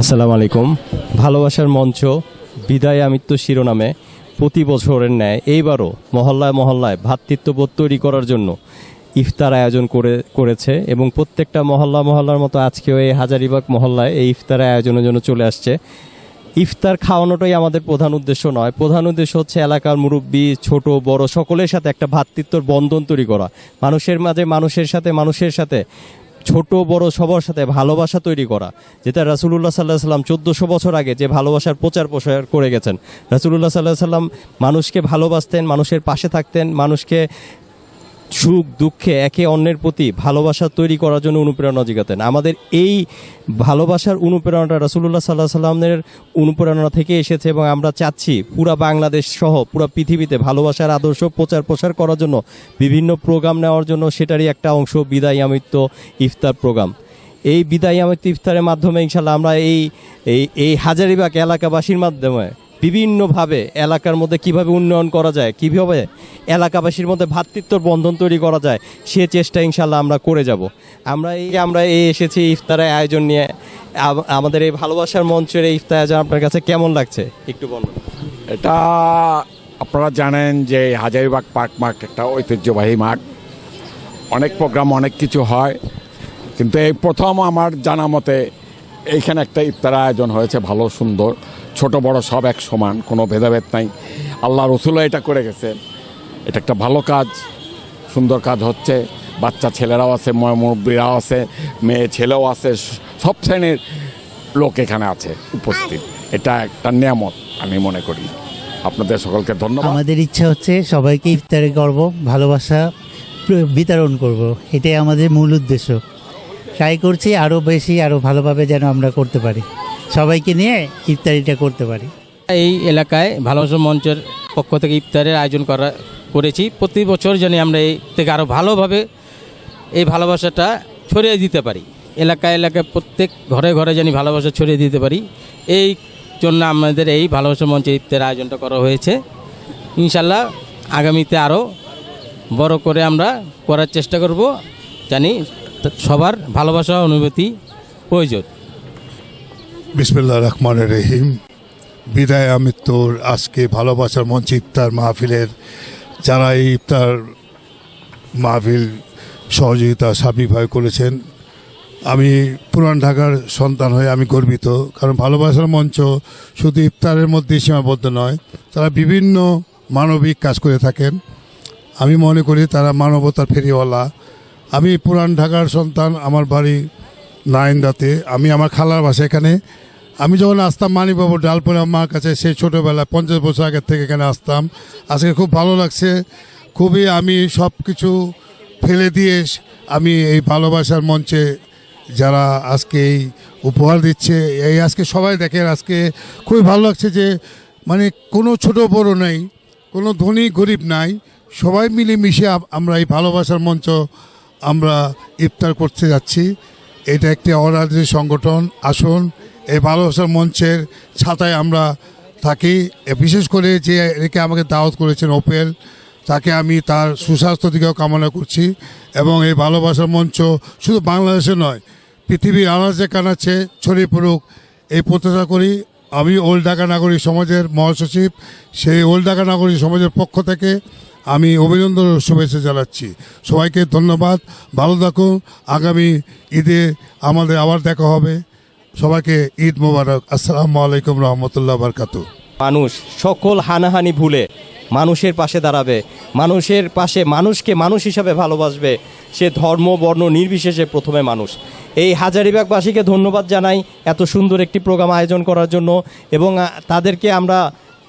আসসালামু আলাইকুম। ভালোবাসার মঞ্চ, বিদায় আমিত্ব শিরোনামে প্রতি বছরের ন্যায় এইবারও মহল্লায় মহল্লায় ভ্রাতৃত্ববোধ তৈরি করার জন্য ইফতার আয়োজন করে, করেছে এবং প্রত্যেকটা মহল্লা মহল্লার মতো আজকেও এই হাজারিবাগ মহল্লায় এই ইফতার আয়োজনের জন্য চলে আসছে। ইফতার খাওয়ানোটাই আমাদের প্রধান উদ্দেশ্য নয়। প্রধান উদ্দেশ্য হচ্ছে এলাকার মুরব্বী, ছোট, বড় সকলের সাথে একটা ভ্রাতৃত্বর বন্ধন তৈরি করা। মানুষের মাঝে মানুষের সাথে মানুষের সাথে ছোট বড় সবার সাথে ভালোবাসা তৈরি করা, যেটা রাসুলুল্লাহ সাল্লাহ সাল্লাম চোদ্দোশো বছর আগে যে ভালোবাসার প্রচার প্রসার করে গেছেন। রাসুলুল্লাহ সাল্লাহ সাল্লাম মানুষকে ভালোবাসতেন, মানুষের পাশে থাকতেন, মানুষকে সুখ, দুঃখে একে অন্যের প্রতি ভালোবাসা তৈরি করার জন্য অনুপ্রেরণা যোগাতেন আমাদের এই ভালোবাসার অনুপ্রেরণাটা রাসুল্লাহ সাল্লাহ সাল্লামের অনুপ্রেরণা থেকে এসেছে এবং আমরা চাচ্ছি পুরা বাংলাদেশ সহ, পুরা পৃথিবীতে ভালোবাসার আদর্শ প্রচার প্রসার করার জন্য, বিভিন্ন প্রোগ্রাম নেওয়ার জন্য সেটারই একটা অংশ বিদায় আমিত্ব ইফতার প্রোগ্রাম। এই বিদায় আমিত্ব ইফতারের মাধ্যমে ইনশাল্লাহ আমরা এই এই হাজারিবাগ এলাকাবাসীর মাধ্যমে বিভিন্নভাবে এলাকার মধ্যে কীভাবে উন্নয়ন করা যায়, কীভাবে এলাকাবাসীর মধ্যে ভ্রাতৃত্বর বন্ধন তৈরি করা যায়, সে চেষ্টা ইনশাল্লাহ আমরা করে যাব। আমরা এই আমরা এই এসেছি ইফতারের আয়োজন নিয়ে। আমাদের এই ভালোবাসার মঞ্চের এই ইফতার আয়োজন আপনার কাছে কেমন লাগছে? একটু বলুন। এটা আপনারা জানেন যে হাজারিবাগ পার্ক মাঠ একটা ঐতিহ্যবাহী মাঠ। অনেক প্রোগ্রাম, অনেক কিছু হয়। কিন্তু এই প্রথম আমার জানা মতে এইখানে একটা ইফতার আয়োজন হয়েছে, ভালো, সুন্দর। ছোট, বড়, সব এক সমান, কোনো ভেদাভেদ নাই। আল্লাহ রসুলও এটা করে গেছে। এটা একটা ভালো কাজ, সুন্দর কাজ হচ্ছে। বাচ্চা ছেলেরাও আছে মুরব্বীরাও আছে, মেয়ে ছেলেও আছে, সব শ্রেণির লোক এখানে আছে, উপস্থিত। এটা একটা নিয়ামত, আমি মনে করি। আপনাদের সকলকে ধন্যবাদ। আমাদের ইচ্ছা হচ্ছে সবাইকে ইফতারে করব ভালোবাসা বিতরণ করব। এটাই আমাদের মূল উদ্দেশ্য। ট্রাই করছি আরও বেশি আরও ভালোভাবে যেন আমরা করতে পারি। সবাইকে নিয়ে ইফতারিটা করতে পারি। এই এলাকায় ভালোবাসা মঞ্চের পক্ষ থেকে ইফতারের আয়োজন করা, করেছি। প্রতি বছর যেন আমরা এই থেকে আরও ভালোভাবে এই ভালোবাসাটা ছড়িয়ে দিতে পারি। এলাকা এলাকায় প্রত্যেক ঘরে ঘরে যেন ভালোবাসা ছড়িয়ে দিতে পারি। এই জন্য আমাদের এই ভালোবাসা মঞ্চে ইফতারের আয়োজনটা করা হয়েছে। ইনশাল্লাহ আগামীতে আরও বড় করে আমরা করার চেষ্টা করব। জানি সবার ভালোবাসা, অনুভূতি প্রয়োজন। বিসমুল্লাহ রহমান রহিম। বিদায় আমৃত্যুর আজকে ভালোবাসার মঞ্চ ইফতার মাহফিলের যারা এই ইফতার মাহফিল সহযোগিতা সার্বিকভাবে করেছেন। আমি পুরান ঢাকার সন্তান হয়ে আমি গর্বিত, কারণ ভালোবাসার মঞ্চ শুধু ইফতারের মধ্যেই সীমাবদ্ধ নয়, তারা বিভিন্ন মানবিক কাজ করে থাকেন। আমি মনে করি তারা মানবতার ফেরিওয়ালা। আমি পুরান ঢাকার সন্তান, আমার বাড়ি নাইন্দাতে। আমি আমার খালার বাসা এখানে। আমি যখন আসতাম মানিকবাবু ডালপুরে আমার কাছে সেই ছোটোবেলায় পঞ্চাশ বছর আগের থেকে এখানে আসতাম। আজকে খুব ভালো লাগছে। খুবই আমি সব কিছু ফেলে দিয়ে আমি এই ভালোবাসার মঞ্চে যারা আজকে এই উপহার দিচ্ছে, এই আজকে সবাই দেখেন আজকে খুবই ভালো লাগছে যে মানে কোনো ছোট বড় নাই, কোনো ধনী গরিব নাই। সবাই মিলেমিশে আম- আমরা এই ভালোবাসার মঞ্চ আমরা ইফতার করতে যাচ্ছি। এটা একটি অরাজনৈতিক সংগঠন। আসুন, এই ভালোবাসার মঞ্চের ছাতায় আমরা থাকি। বিশেষ করে যে একে আমাকে দাওয়াত করেছেন ওপেল তাকে আমি তার সুস্বাস্থ্য দিকেও কামনা করছি এবং এই ভালোবাসার মঞ্চ শুধু বাংলাদেশে নয়, পৃথিবীর আনাচে কানাচে ছড়িয়ে পড়ুক। এই প্রত্যাশা করি, আমি ওল্ড ঢাকা নাগরিক সমাজের মহাসচিব, সেই ওল্ড ঢাকা নাগরিক সমাজের পক্ষ থেকে আমি অভিনন্দন শুভেচ্ছা জানাচ্ছি। সবাইকে ধন্যবাদ। ভালো থাকুন। আগামী ঈদে আমাদের আবার দেখা হবে। সবাইকে ঈদ মোবারক। আসসালামু আলাইকুম রহমতুল্লাহ বারকাতু। মানুষ সকল হানাহানি ভুলে মানুষের পাশে দাঁড়াবে। মানুষের পাশে মানুষকে মানুষ হিসাবে ভালোবাসবে। সে ধর্ম, বর্ণ নির্বিশেষে প্রথমে মানুষ। এই হাজারিবাগবাসীকে ধন্যবাদ জানাই এত সুন্দর একটি প্রোগ্রাম আয়োজন করার জন্য এবং তাদেরকে আমরা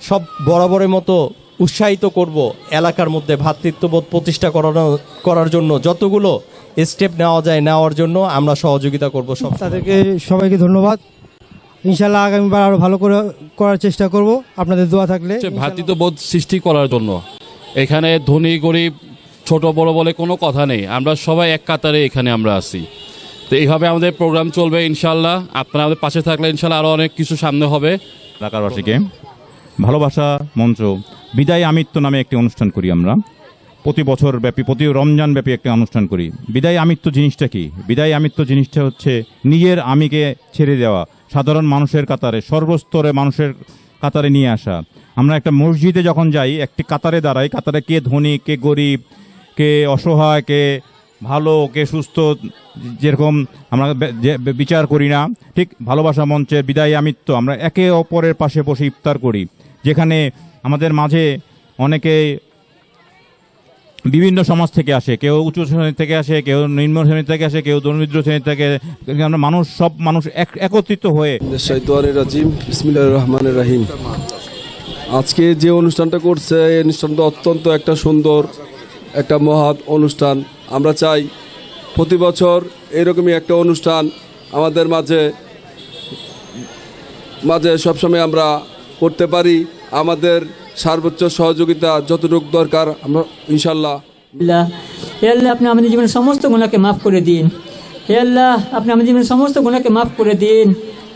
সব বরাবরের মতো উৎসাহিত করব এলাকার মধ্যে ভ্রাতৃত্ববোধ প্রতিষ্ঠা করানো করার জন্য। যতগুলো স্টেপ নেওয়া যায় নেওয়ার জন্য আমরা সহযোগিতা করব সব তাদেরকে সবাইকে ধন্যবাদ। ইনশাল্লাহ আগামীবার আরও ভালো করে করার চেষ্টা করব। আপনাদের দোয়া থাকলে ভ্রাতৃত্ববোধ সৃষ্টি করার জন্য। এখানে ধনী গরিব ছোট বড় বলে কোনো কথা নেই। আমরা সবাই এক কাতারে এখানে আমরা আছি। তো এইভাবে আমাদের প্রোগ্রাম চলবে ইনশাল্লাহ আপনারা আমাদের পাশে থাকলে ইনশাল্লাহ আরও অনেক কিছু সামনে হবে। এলাকাবাসীকে ভালোবাসা মঞ্চ, বিদায় আমিত্ব নামে একটি অনুষ্ঠান করি আমরা। প্রতি বছর ব্যাপী, প্রতি রমজান ব্যাপী একটি অনুষ্ঠান করি। বিদায় আমিত্ব জিনিসটা কি? বিদায় আমিত্ব জিনিসটা হচ্ছে নিজের আমিকে ছেড়ে দেওয়া, সাধারণ মানুষের কাতারে, সর্বস্তরে মানুষের কাতারে নিয়ে আসা। আমরা একটা মসজিদে যখন যাই, একটি কাতারে দাঁড়াই, কাতারে কে ধনী, কে গরিব, কে অসহায়, কে ভালো, কে সুস্থ, যেরকম আমরা বিচার করি না, ঠিক ভালোবাসা মঞ্চের বিদায় আমিত্ব আমরা একে অপরের পাশে বসে ইফতার করি। যেখানে আমাদের মাঝে অনেকে বিভিন্ন সমাজ থেকে আসে। কেউ উঁচু শ্রেণি থেকে আসে, কেউ নিম্ন শ্রেণি থেকে আসে, কেউ দরিদ্র শ্রেণি থেকে আমরা মানুষ, সব মানুষ এক- একত্রিত হয়ে রহমানের রাহিম। আজকে যে অনুষ্ঠানটা করছে, এই অনুষ্ঠানটা অত্যন্ত একটা সুন্দর, একটা মহৎ অনুষ্ঠান। আমরা চাই প্রতি বছর এরকমই একটা অনুষ্ঠান আমাদের মাঝে মাঝে সবসময় আমরা করতে পারি। আমাদের সর্বোচ্চ সহযোগিতা যতটুকু দরকার, আমরা ইনশাল্লাহ। হে আল্লাহ আপনি আমাদের জীবনের সমস্ত গুণাকে মাফ করে দিন। হে আল্লাহ, আপনি আমাদের জীবনের সমস্ত গুণাকে মাফ করে দিন।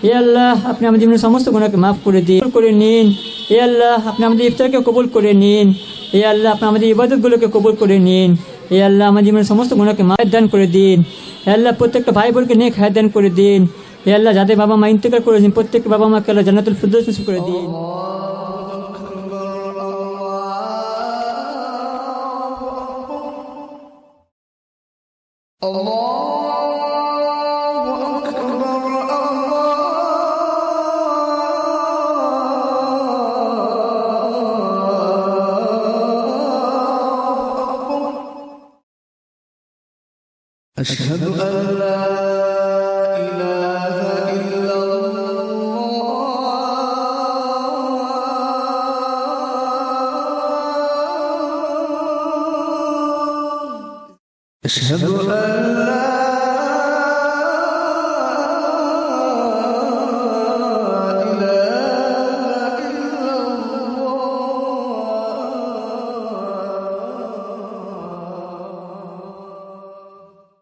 হে আল্লাহ, আপনি আমাদের জীবনের সমস্ত গুণাকে মাফ করে দিন। করে নিন। হে আল্লাহ, আপনি আমাদের ইফতারকে কবুল করে নিন। হে আল্লাহ, আপনি আমাদের ইবাদতগুলোকে কবুল করে নিন। হে আল্লাহ আমার জীবনের সমস্ত গুণাকে মাফ দান করে দিন। হে আল্লাহ, প্রত্যেকটা ভাই বোনকে নিয়ে খায় দান করে দিন। হে আল্লাহ যাদের বাবা মা ইন্তেকাল করেছেন প্রত্যেকটা বাবা মাকে আল্লাহ জান্নাতুল ফিরদৌস নসিব করে দিন أشهد أن لا أشهد أن